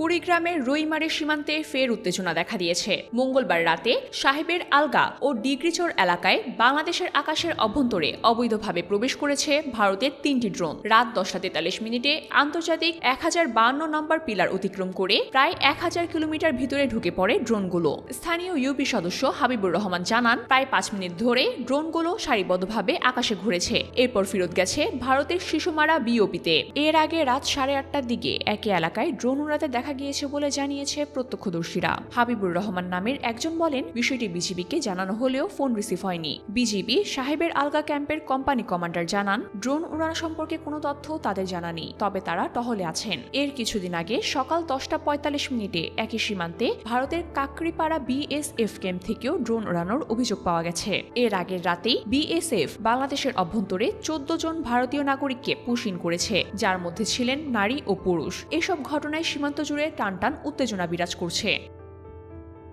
কুড়িগ্রামের রুইমারি সীমান্তে ফের উত্তেজনা দেখা দিয়েছে। মঙ্গলবার রাতে সাহেবের আলগা ও ডিগ্রিচর এলাকায় বাংলাদেশের আকাশের অভ্যন্তরে অবৈধভাবে প্রবেশ করেছে ভারতের তিনটি ড্রোন। রাত দশটা তেতাল্লিশ মিনিটে আন্তর্জাতিক এক হাজার নম্বর পিলার অতিক্রম করে প্রায় এক হাজার কিলোমিটার ভিতরে ঢুকে পড়ে ড্রোনগুলো। স্থানীয় ইউপি সদস্য হাবিবুর রহমান জানান, প্রায় পাঁচ মিনিট ধরে ড্রোনগুলো সারিবদ্ধভাবে আকাশে ঘুরেছে। এরপর ফেরত গেছে ভারতের শিশুমারা বিওপিতে। এর আগে রাত সাড়ে আটটার দিকে একই এলাকায় ড্রোন উড়াতে দেখা গিয়েছে বলে জানিয়েছে প্রত্যক্ষদর্শীরা। হাবিবুর রহমান নামের একজন বলেন, বিষয়টি বিজিবিকে জানানো হলেও ফোন রিসিভ হয়নি। বিজিবি সাহেবের আলগা ক্যাম্পের কোম্পানি কমান্ডার জানান, ড্রোন উড়ানো সম্পর্কে কোনো তথ্য তাদের জানা নেই, তবে তারা টহলে আছেন। এর কিছুদিন আগে সকাল দশটা পঁয়তাল্লিশ মিনিটে একই সীমান্তে ভারতের কাকরিপাড়া বিএসএফ ক্যাম্প থেকেও ড্রোন উড়ানোর অভিযোগ পাওয়া গেছে। এর আগের রাতেই বিএসএফ বাংলাদেশের অভ্যন্তরে চোদ্দ জন ভারতীয় নাগরিককে পুশিন করেছে, যার মধ্যে ছিলেন নারী ও পুরুষ। এসব ঘটনায় সীমান্ত জুড়ে টানটান উত্তেজনা বিরাজ করছে।